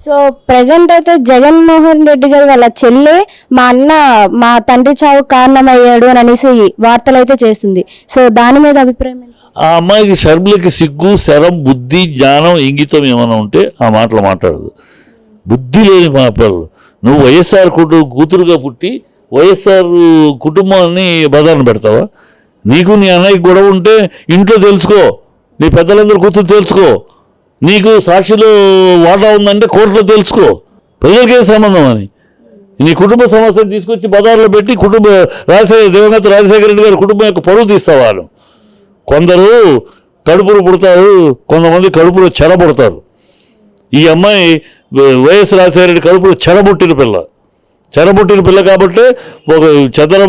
So present అయితే జగన్మోహన్ రెడ్డి గారు వాళ్ళ చెల్లె మా అన్న మా తండ్రి చావు కారణమయ్యాడు అని అనేసి వార్తలు అయితే చేస్తుంది. సో దాని మీద అభిప్రాయం ఆ అమ్మాయికి షర్మిలకి సిగ్గు శరం బుద్ధి జ్ఞానం ఇంగితం ఏమైనా ఉంటే ఆ మాటలు మాట్లాడదు. బుద్ధి లేని మా పిల్లలు. నువ్వు వైఎస్ఆర్ కుటు కూతురుగా పుట్టి వైఎస్ఆర్ కుటుంబాన్ని బదాన పెడతావా? నీకు నీ అన్నయ్యకి గొడవ ఉంటే ఇంట్లో తెలుసుకో. నీ పెద్దలందరూ కూతురు తెలుసుకో. నీకు సాక్షిలో వాటా ఉందంటే కోర్టులో తెలుసుకో. ప్రజలకే సంబంధం అని. నీ కుటుంబ సమస్యను తీసుకొచ్చి బజార్లో పెట్టి కుటుంబ రాజశేఖర దివంగత రాజశేఖర రెడ్డి గారి కుటుంబం యొక్క పరువు తీస్తావా కొందరు కడుపులు పుడతారు కొంతమంది కడుపులో చెడబుడతారు ఈ అమ్మాయి వైఎస్ రాజశేఖర రెడ్డి కడుపులో చెడబుట్టిన పిల్ల. చెరబుట్టిన పిల్ల కాబట్టి ఒక చంద్ర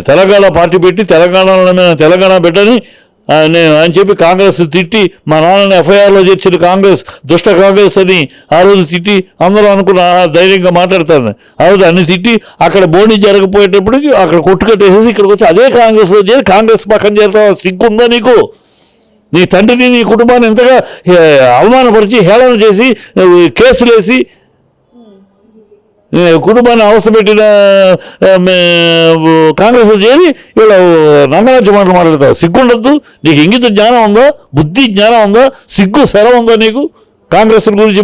తెలంగాణ పార్టీ పెట్టి తెలంగాణలో తెలంగాణ పెట్టని అని చెప్పి కాంగ్రెస్ తిట్టి మా నాన్నని ఎఫ్ఐఆర్లో చేర్చిన కాంగ్రెస్ దుష్ట కాంగ్రెస్ అని ఆ రోజు తిట్టి అందరూ అనుకున్న ధైర్యంగా మాట్లాడతాను ఆ రోజు అన్ని తిట్టి అక్కడ బోని జరగపోయేటప్పటికి అక్కడ కొట్టుకట్టేసేసి ఇక్కడికి వచ్చి అదే కాంగ్రెస్లో చేరి కాంగ్రెస్ పక్కన చేరుతావా సిగ్గుందా నీకు? నీ తండ్రిని నీ కుటుంబాన్ని ఎంతగా అవమానపరిచి హేళన చేసి కేసులేసి కుటుంబాన్ని అవసరపెట్టిన కాంగ్రెస్ కాంగ్రెస్లో చేరి వీళ్ళ నంగరాజ్య మాటలు మాట్లాడతారు సిగ్గుండద్దు. నీకు ఇంగిత జ్ఞానం ఉందా? బుద్ధి జ్ఞానం ఉందా? సిగ్గు శరం ఉందా నీకు? కాంగ్రెస్ గురించి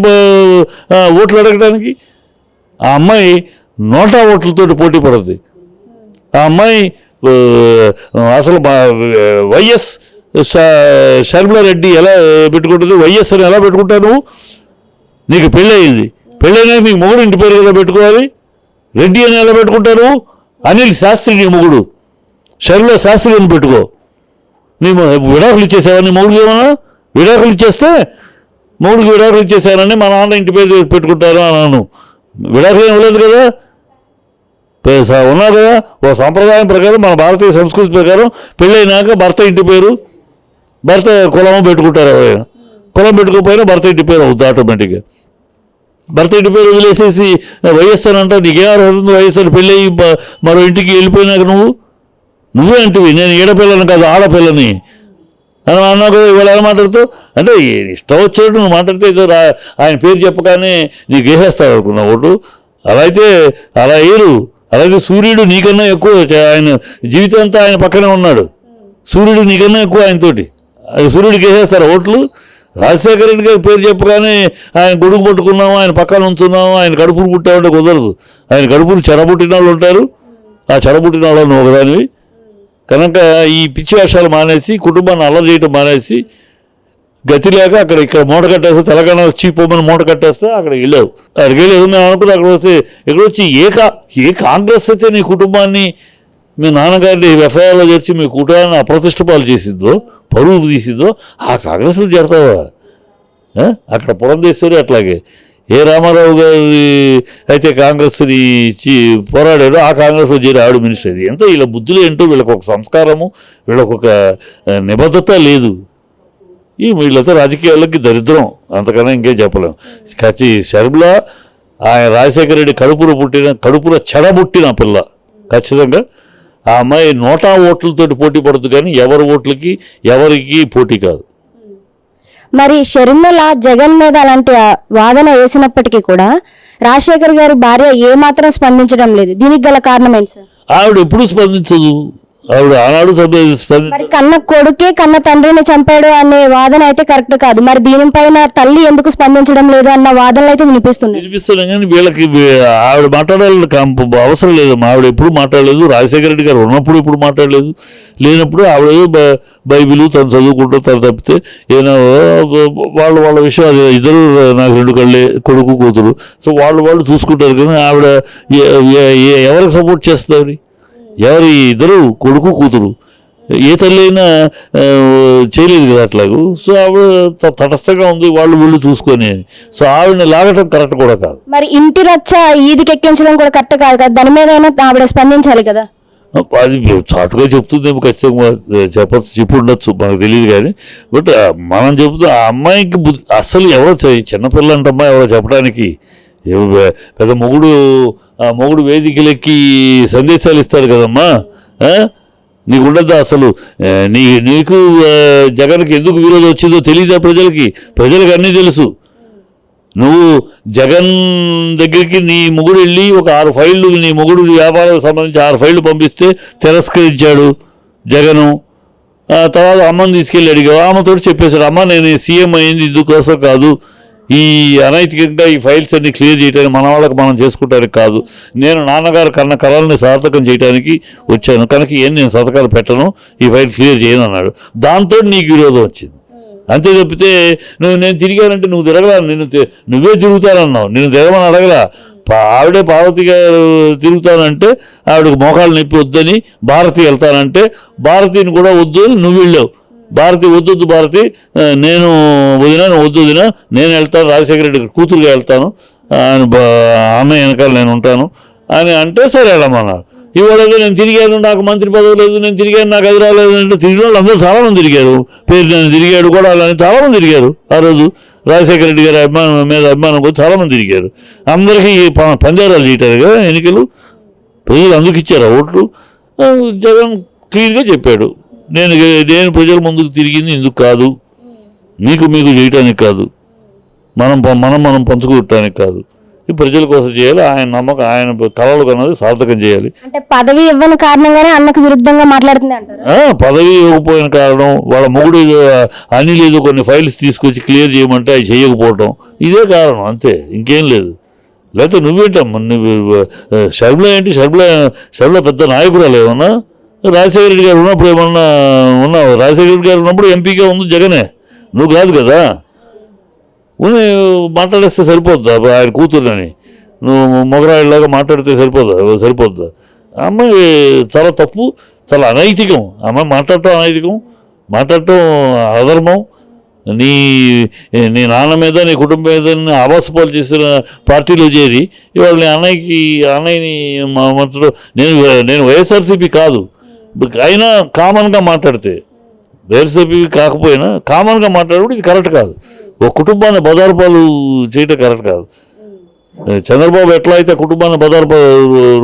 ఓట్లు అడగడానికి ఆ అమ్మాయి నోటా ఓట్లతో పోటీ పడుతుంది ఆ అమ్మాయి అసలు వైఎస్ ష- షర్మిలారెడ్డి ఎలా పెట్టుకుంటుంది? వైఎస్ ఎలా పెట్టుకుంటావు నీకు పెళ్ళి అయింది. పెళ్ళైనా మీ మొగుడు ఇంటి పేరు కదా పెట్టుకోవాలి? రెడ్డి అని ఎలా పెట్టుకుంటారు? అనిల్ శాస్త్రి నీ మొగుడు. షర్లో శాస్త్రి అని పెట్టుకో. నీ విడాకులు ఇచ్చేసావా నీ మొగుడికి ఏమన్నా? విడాకులు ఇచ్చేస్తే మొగుడికి విడాకులు ఇచ్చేసారని మా నాన్న ఇంటి పేరు పెట్టుకుంటారు అన్నాను. విడాకులు ఏం లేదు కదా? ఉన్నారు కదా? ఓ సంప్రదాయం ప్రకారం మన భారతీయ సంస్కృతి ప్రకారం పెళ్ళైనాక భర్త ఇంటి పేరు భర్త కులం పెట్టుకుంటారు ఎవరైనా. కులం పెట్టుకోకపోయినా భర్త ఇంటి పేరు అవుతుంది ఆటోమేటిక్గా. భర్త ఇంటి పేరు వదిలేసేసి వైఎస్ఆర్ అంట నీకే అర్హత ఉంది? వైఎస్ఆర్ పెళ్ళి అయ్యి మరో ఇంటికి వెళ్ళిపోయినాక నువ్వు? నువ్వే అంటివి నేను ఈడపిల్లని కాదు ఆడపిల్లని అని అన్నాకు ఇవాళ ఎలా మాట్లాడుతావు? అంటే ఇష్టం వచ్చేటట్టు నువ్వు మాట్లాడితే ఏదో ఆయన పేరు చెప్పగానే నీకు వేసేస్తాడు అనుకున్నావు ఓటు. అలా అయితే అలా వేయరు అలాగే సూర్యుడు నీకన్నా ఎక్కువ ఆయన జీవితం అంతా ఆయన పక్కనే ఉన్నాడు. సూర్యుడు నీకన్నా ఎక్కువ ఆయనతోటి. సూర్యుడికి వేసేస్తారు ఓట్లు? రాజశేఖర రెడ్డి గారి పేరు చెప్పగానే ఆయన గొడుగు పట్టుకున్నాము ఆయన పక్కన ఉంచున్నాము ఆయన కడుపులు పుట్టామంటే కుదరదు. ఆయన కడుపులు చెరబుట్టిన వాళ్ళు ఉంటారు. ఆ చెరబుట్టిన వాళ్ళని ఒకదానివి. కనుక ఈ పిచ్చి వేషాలు మానేసి కుటుంబాన్ని అల్లరి చేయటం మానేసి గతి లేక అక్కడ ఇక్కడ మూట కట్టేస్తే తెలంగాణ వచ్చి పోమని మూట కట్టేస్తే అక్కడికి వెళ్ళావు. అక్కడికి వెళ్ళి ఏదన్నా అనుకుని అక్కడ వస్తే ఇక్కడ వచ్చి ఏ కా ఏ కాంగ్రెస్ అయితే నీ కుటుంబాన్ని మీ నాన్నగారిని ఎఫ్ఐఆర్లో చేర్చి మీ కుటుంబాన్ని అప్రతిష్ట పాలు చేసిందో పరువు తీసిందో ఆ కాంగ్రెస్లో చేరతావా? అక్కడ పురంధేశ్వరి అట్లాగే. ఏ రామారావు గారి అయితే కాంగ్రెస్ని ఇచ్చి పోరాడాడో ఆ కాంగ్రెస్లో చేరి ఆవిడ మినిస్టర్ అది. ఎంత వీళ్ళ బుద్ధులు ఏంటో వీళ్ళకి ఒక సంస్కారము వీళ్ళకొక నిబద్ధత లేదు. ఈ వీళ్ళతో రాజకీయాలకి దరిద్రం. అంతకన్నా ఇంకేం చెప్పలేం. ఖచ్చి షర్మిల ఆయన రాజశేఖర రెడ్డి కడుపులో పుట్టిన కడుపులో చెడబుట్టిన పిల్ల. ఖచ్చితంగా ఆ అమ్మాయి నోటా ఓట్లతోటి పోటీ పడుతుంది కానీ ఎవరి ఓట్లకి ఎవరికి పోటీ కాదు. మరి షర్మిల జగన్ మీద అలాంటి వాదన వేసినప్పటికీ కూడా రాజశేఖర్ గారి భార్య ఏ మాత్రం స్పందించడం లేదు. దీనికి గల కారణం ఏంటి సార్? ఆవిడ ఎప్పుడు స్పందించదు. ఆవిడ ఆనాడు మరి కన్న కొడుకే కన్న తండ్రిని చంపాడు అనే వాదన అయితే కరెక్ట్ కాదు. మరి దీనిపైన తల్లి ఎందుకు స్పందించడం లేదు అన్న వాదనలు అయితే వినిపిస్తున్నాయి. వినిపిస్తున్నాం కానీ వీళ్ళకి ఆవిడ మాట్లాడాలని కంప- అవసరం లేదు. ఆవిడ ఎప్పుడు మాట్లాడలేదు. రాజశేఖర రెడ్డి గారు ఉన్నప్పుడు ఎప్పుడు మాట్లాడలేదు. లేనప్పుడు ఆవిడ బైబిల్ తను చదువుకుంటూ తను తప్పితే ఏదో వాళ్ళ వాళ్ళ విషయం అది. ఇద్దరు నాకు రెండు కళ్ళే కొడుకు కూతురు. సో వాళ్ళు వాళ్ళు చూసుకుంటారు కానీ ఆవిడ ఎవరికి సపోర్ట్ చేస్తారు ఎవరి ఇద్దరు కొడుకు కూతురు? ఏ తల్లి అయినా చేయలేదు కదా అట్లాగూ? సో ఆవిడ తటస్థంగా ఉంది వాళ్ళు వీళ్ళు చూసుకొని అని. సో ఆవిడని లాగటం కరెక్ట్ కూడా కాదు. మరి ఇంటి రచ్చ ఈదికి ఎక్కించడం కూడా కరెక్ట్ కాదు కదా? దాని మీద ఆవిడ స్పందించాలి కదా? అది చాటుగా చెప్తుందేమో ఖచ్చితంగా చెప్పచ్చు చెప్పు ఉండొచ్చు మనకు తెలియదు కానీ. బట్ మనం చెబుతూ ఆ అమ్మాయికి బుద్ధి అస్సలు ఎవరో చిన్నపిల్ల అంటమ్మా ఎవరో చెప్పడానికి పెద్ద మొగుడు మొగుడు వేదికలెక్కి సందేశాలు ఇస్తాడు కదమ్మా నీకు ఉండద్దా అసలు? నీ నీకు జగన్కి ఎందుకు విరోధం వచ్చిందో తెలియదా ప్రజలకి? ప్రజలకు అన్నీ తెలుసు. నువ్వు జగన్ దగ్గరికి నీ మొగుడు వెళ్ళి ఒక ఆరు ఫైళ్ళు నీ మొగుడు వ్యాపారాలకు సంబంధించి ఆరు ఫైళ్ళు పంపిస్తే తిరస్కరించాడు జగను. తర్వాత అమ్మని తీసుకెళ్ళి అడిగావు. ఆమెతో చెప్పేశాడు అమ్మ నేను సీఎం అయింది ఇందుకోసం కాదు. ఈ అనైతికంగా ఈ ఫైల్స్ అన్ని క్లియర్ చేయడానికి మన వాళ్ళకి మనం చేసుకుంటానికి కాదు. నేను నాన్నగారు కన్న కళల్ని సార్థకం చేయడానికి వచ్చాను. కనుక ఏం నేను సతకాలు పెట్టను ఈ ఫైల్ క్లియర్ చేయను అన్నాడు. దాంతో నీకు విరోధం వచ్చింది. అంతే తప్పితే నువ్వు నేను తిరిగానంటే నువ్వు తిరగలా నిన్ను నువ్వే తిరుగుతానన్నావు. నేను తిరగమని అడగలా పా- ఆవిడే పార్వతి గారు తిరుగుతానంటే ఆవిడకి మోకాళ్ళు నొప్పి వద్దని భారతి వెళ్తానంటే భారతిని కూడా వద్దు అని నువ్వు వెళ్ళావు. భారతి వద్దొద్దు భారతి నేను వదిన వద్దు వదిన నేను వెళ్తాను రాజశేఖర రెడ్డి కూతురుగా వెళ్తాను ఆయన బ- అన్నయ్య వెనకాల నేను ఉంటాను అని అంటే సరే వెళ్ళమన్నారు ఇవాళ నేను తిరిగాను నాకు మంత్రి పదవి లేదు నేను తిరిగాను నాకు అది రాలేదు అంటే తిరిగిన వాళ్ళు అందరూ చాలామంది తిరిగారు. పేరు నేను తిరిగాడు కూడా అలానే చాలామంది తిరిగారు. ఆ రోజు రాజశేఖర రెడ్డి గారి అభిమానం మీద అభిమానం కూడా చాలామంది తిరిగారు. అందరికీ ప- పంజారాలు చేయటారు కదా ఎన్నికలు. ప్రజలు అందుకు ఇచ్చారు ఓట్లు. జగన్ క్లియర్గా చెప్పాడు. నేను నేను ప్రజల ముందుకు తిరిగింది ఇందుకు కాదు. మీకు మీకు చేయటానికి కాదు. మనం మనం మనం పంచుకోవటానికి కాదు. ఈ ప్రజల కోసం చేయాలి. ఆయన నమ్మకం ఆయన కళలు కన్నది సార్థకం చేయాలి. అంటే పదవి ఇవ్వని కారణంగానే అన్నకు విరుద్ధంగా మాట్లాడుతుంది అంటారు? పదవి ఇవ్వకపోయిన కారణం వాళ్ళ మొగుడు అనిల్ ఏదో కొన్ని ఫైల్స్ తీసుకొచ్చి క్లియర్ చేయమంటే అవి చేయకపోవటం. ఇదే కారణం అంతే. ఇంకేం లేదు. లేకపోతే నువ్వేంటమ్మా నువ్వు షర్మిల ఏంటి? షర్మిల షర్మిల పెద్ద నాయకురాలు ఏమన్నా? రాజశేఖర రెడ్డి గారు ఉన్నప్పుడు ఏమన్నా ఉన్నావు? రాజశేఖర రెడ్డి గారు ఉన్నప్పుడు ఎంపీగా ఉంది జగనే. నువ్వు కాదు కదా. ఉని మాట్లాడేస్తే సరిపోద్దా? ఆయన కూతురుని నువ్వు మొగరాయిలాగా మాట్లాడితే సరిపోదా సరిపోద్దా? ఆ అమ్మాయి చాలా తప్పు చాలా అనైతికం. అమ్మాయి మాట్లాడటం అనైతికం మాట్లాడటం అధర్మం. నీ నీ నాన్న మీద నీ కుటుంబం మీద ఆభాసపాలు చేసిన పార్టీలో చేరి ఇవాళ నీ అన్నయ్యకి అన్నయ్యని మా మంత్రులు నేను నేను వైఎస్ఆర్సీపీ కాదు. అయినా కామన్గా మాట్లాడితే వైఎస్ఆర్సీపీ కాకపోయినా కామన్గా మాట్లాడేప్పుడు ఇది కరెక్ట్ కాదు. ఒక కుటుంబాన్ని బదార్పాలు చేయటం కరెక్ట్ కాదు. చంద్రబాబు ఎట్లా అయితే కుటుంబాన్ని బదారు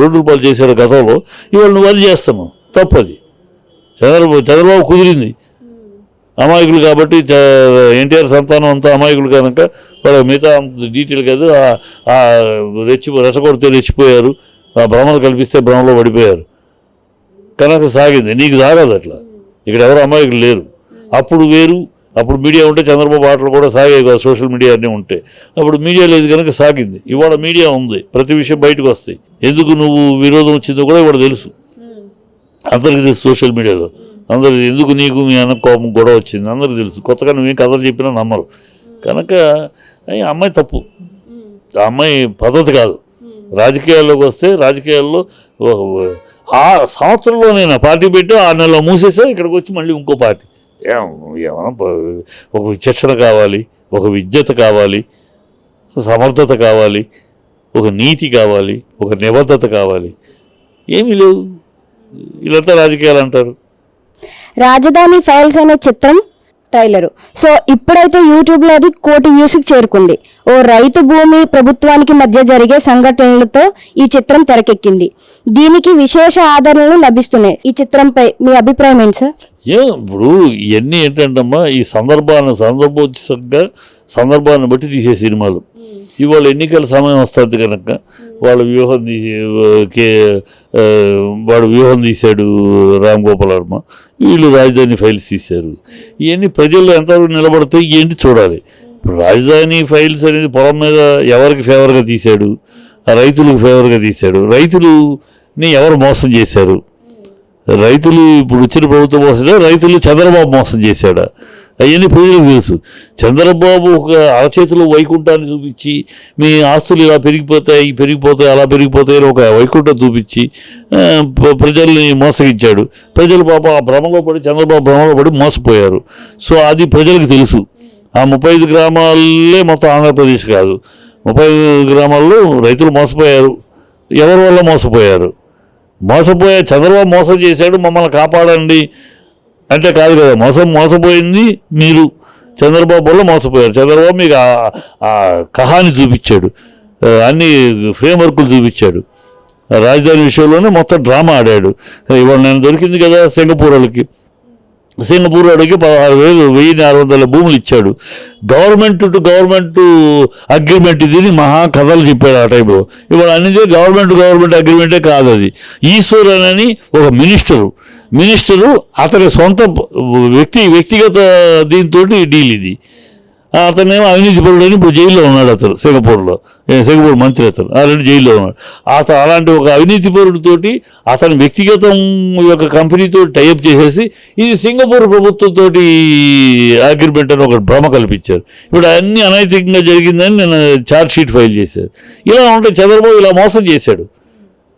రోడ్డు పాలు చేశాడు గతంలో ఇవాళ నువ్వు అది చేస్తాము. తప్పది. చంద్రబాబు చంద్రబాబు కుదిరింది. అమాయకులు కాబట్టి ఎన్టీఆర్ సంతానం అంతా అమాయకులు కనుక వాళ్ళ మిగతా అంత డీటెయిల్ కాదు రెచ్చి రెచ్చగొడితే రెచ్చిపోయారు. ఆ భ్రమలు కల్పిస్తే భ్రమలో పడిపోయారు. కనుక సాగింది. నీకు సాగదు అట్లా. ఇక్కడ ఎవరు అమాయకులు లేరు. అప్పుడు వేరు అప్పుడు మీడియా ఉంటే చంద్రబాబు ఆటలు కూడా సాగాయి కదా సోషల్ మీడియా అన్నీ ఉంటే. అప్పుడు మీడియా లేదు కనుక సాగింది. ఇవాళ మీడియా ఉంది. ప్రతి విషయం బయటకు వస్తాయి. ఎందుకు నువ్వు విరోధం వచ్చిందో కూడా ఇవాళ తెలుసు. అందరికీ తెలుసు సోషల్ మీడియాలో. అందరికి ఎందుకు నీకు మీ అన్న కోపం గొడవ వచ్చింది? అందరికీ తెలుసు. కొత్తగా నువ్వేం కథలు చెప్పినా నమ్మరు. కనుక ఈ అమ్మాయి తప్పు. ఆ అమ్మాయి పద్ధతి కాదు. రాజకీయాల్లోకి వస్తే రాజకీయాల్లో ఆ సంవత్సరంలో నేను పార్టీ పెట్టి ఆరు నెలలో మూసేసాను ఇక్కడికి వచ్చి మళ్ళీ ఇంకో పార్టీ. ఏమన్నా ఒక విచక్షణ కావాలి ఒక విద్యత కావాలి సమర్థత కావాలి ఒక నీతి కావాలి ఒక నిబద్ధత కావాలి. ఏమీ లేవు. ఇలా రాజకీయాలు అంటారు. రాజధాని ఫైల్స్ అనే చిత్రం టైలరు. సో ఇప్పుడైతే యూట్యూబ్లో అది కోటి వ్యూస్కి చేరుకుంది. ఓ రైతు భూమి ప్రభుత్వానికి మధ్య జరిగే సంఘటనలతో ఈ చిత్రం తెరకెక్కింది. దీనికి విశేష ఆదరణలు లభిస్తున్నాయి. ఈ చిత్రంపై మీ అభిప్రాయం ఏంటి సార్? ఏ ఇప్పుడు ఇవన్నీ ఏంటంటమ్మా ఈ సందర్భాన్ని సందర్భోచితంగా సందర్భాన్ని బట్టి తీసే సినిమాలు. ఇవాళ ఎన్నికల సమయం వస్తుంది కనుక వాళ్ళ వ్యూహం తీసి కే వాడు వ్యూహం తీశాడు రామ్ గోపాల్ వర్మ వీళ్ళు రాజధాని ఫైల్స్ తీశారు. ఇవన్నీ ప్రజల్లో ఎంతవరకు నిలబడతాయి ఏంటి చూడాలి. రాజధాని ఫైల్స్ అనేది పొలం మీద ఎవరికి ఫేవర్గా తీశాడు? ఆ రైతులకు ఫేవర్గా తీశాడు. రైతులుని ఎవరు మోసం చేశారు? రైతులు ఇప్పుడు వచ్చిన ప్రభుత్వం మోసమే రైతులు చంద్రబాబు మోసం చేశాడా? అవన్నీ ప్రజలకు తెలుసు. చంద్రబాబు ఒక అరచేతిలో వైకుంఠాన్ని చూపించి మీ ఆస్తులు ఇలా పెరిగిపోతాయి పెరిగిపోతాయి అలా పెరిగిపోతాయి ఒక వైకుంఠం చూపించి ప్ర- ప్రజల్ని మోసగించాడు. ప్రజలు పాప ఆ భ్రమలో పడి చంద్రబాబు భ్రమలో పడి మోసపోయారు. సో అది ప్రజలకు తెలుసు. ఆ ముప్పై ఐదు గ్రామాలే మొత్తం ఆంధ్రప్రదేశ్ కాదు. ముప్పై ఐదు గ్రామాల్లో రైతులు మోసపోయారు. ఎవరి వల్ల మోసపోయారు? మోసపోయే చంద్రబాబు మోసం చేశాడు మమ్మల్ని కాపాడండి. అంటే కాదు కదా మోసం మోసపోయింది మీరు. చంద్రబాబు వల్ల మోసపోయారు. చంద్రబాబు మీకు ఆ- కహాని చూపించాడు. అన్ని ఫ్రేమ్వర్క్లు చూపించాడు. రాజధాని విషయంలోనే మొత్తం డ్రామా ఆడాడు. ఇవాళ నేను దొరికింది కదా సింగపూర్ వాళ్ళకి. సింగపూర్ వాడికి పదహారు వేలు వెయ్యి నాలుగు వందల భూములు ఇచ్చాడు. గవర్నమెంట్ టు గవర్నమెంట్ అగ్రిమెంట్ ఇది మహా కథలు చెప్పాడు ఆ టైంలో. ఇవాళ అనేది గవర్నమెంట్ గవర్నమెంట్ అగ్రిమెంటే కాదు అది. ఈశ్వరన్ అని ఒక మినిస్టరు. మినిస్టరు అతని సొంత వ్యక్తి వ్యక్తిగత దీంతో డీల్ ఇది. అతనేమో అవినీతి పరుడని ఇప్పుడు జైల్లో ఉన్నాడు అతను సింగపూర్లో. సింగపూర్ మంత్రి అతను. ఆల్రెడీ జైల్లో ఉన్నాడు. అతను అలాంటి ఒక అవినీతి పరుడితోటి అతని వ్యక్తిగతం యొక్క కంపెనీతో టైఅప్ చేసేసి ఇది సింగపూర్ ప్రభుత్వంతో అగ్రిమెంట్ అని ఒక భ్రమ కల్పించారు. ఇప్పుడు అన్ని అనైతికంగా జరిగిందని నేను ఛార్జ్ షీట్ ఫైల్ చేశారు. ఇలా ఉంటే చంద్రబాబు ఇలా మోసం చేశాడు.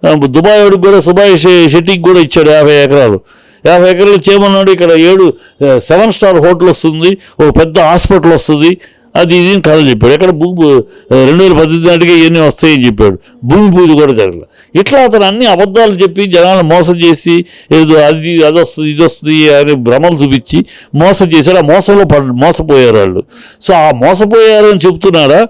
ఆ, దుబాయ్ వాడికి కూడా సుబాయ్ షె- షెట్టికి కూడా ఇచ్చాడు యాభై ఎకరాలు. యాభై ఎకరాలు చేయమన్నాడు ఇక్కడ ఏడు సెవెన్ స్టార్ హోటల్ వస్తుంది ఒక పెద్ద హాస్పిటల్ వస్తుంది అది ఇది కథ చెప్పాడు. ఎక్కడ భూ రెండు వేల పద్దెనిమిది నాటికి ఇవన్నీ వస్తాయని చెప్పాడు. భూమి పూజ కూడా జరగలేదు ఇట్లా అతను అన్ని అబద్ధాలు చెప్పి జనాలను మోసం చేసి ఏదో అది అది వస్తుంది ఇది వస్తుంది అని భ్రమలు చూపించి మోసం చేశాడు. ఆ మోసంలో పడ మోసపోయారు వాళ్ళు. సో ఆ మోసపోయారని చెప్తున్నారా?